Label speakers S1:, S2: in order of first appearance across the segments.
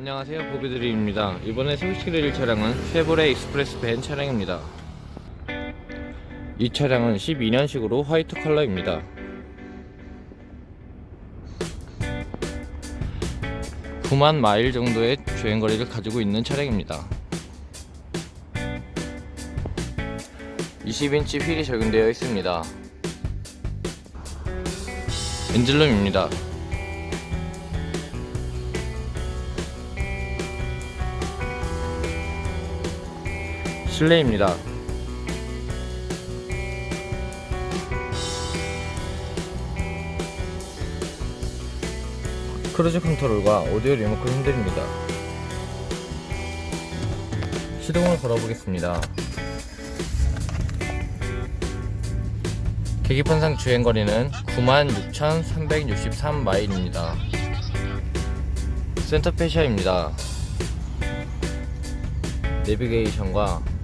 S1: 안녕하세요 보비드림입니다. 이번에 소개시켜드릴 차량은 쉐보레 익스프레스 벤 차량입니다. 이 차량은 12년식으로 화이트 컬러입니다. 9만 마일 정도의 주행거리를 가지고 있는 차량입니다. 20인치 휠이 적용되어 있습니다. 엔진룸입니다 실내입니다. 크루즈 컨트롤과 오디오 리모컨 흔들립니다. 시동을 걸어보겠습니다. 계기판상 주행거리는 96,363마일입니다. 센터 페시아입니다. 내비게이션과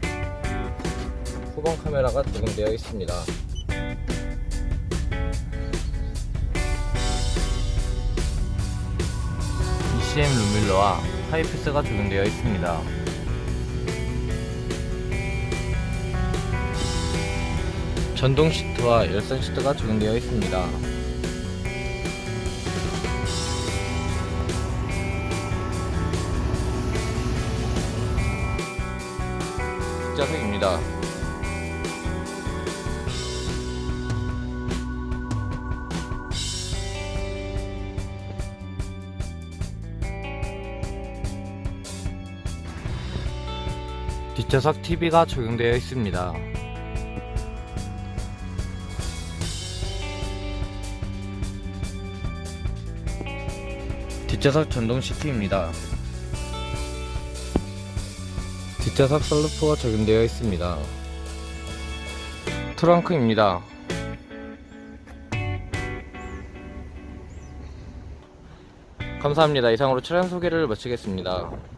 S1: 후방 카메라가 적용되어 있습니다. ECM 룸밀러와 하이패스가 적용되어 있습니다. 전동 시트와 열선 시트가 적용되어 있습니다. 뒷좌석입니다. 뒷좌석 TV가 적용되어 있습니다. 뒷좌석 전동 시트입니다. 뒷좌석 썰루프가 적용되어 있습니다. 트렁크입니다. 감사합니다. 이상으로 차량 소개를 마치겠습니다.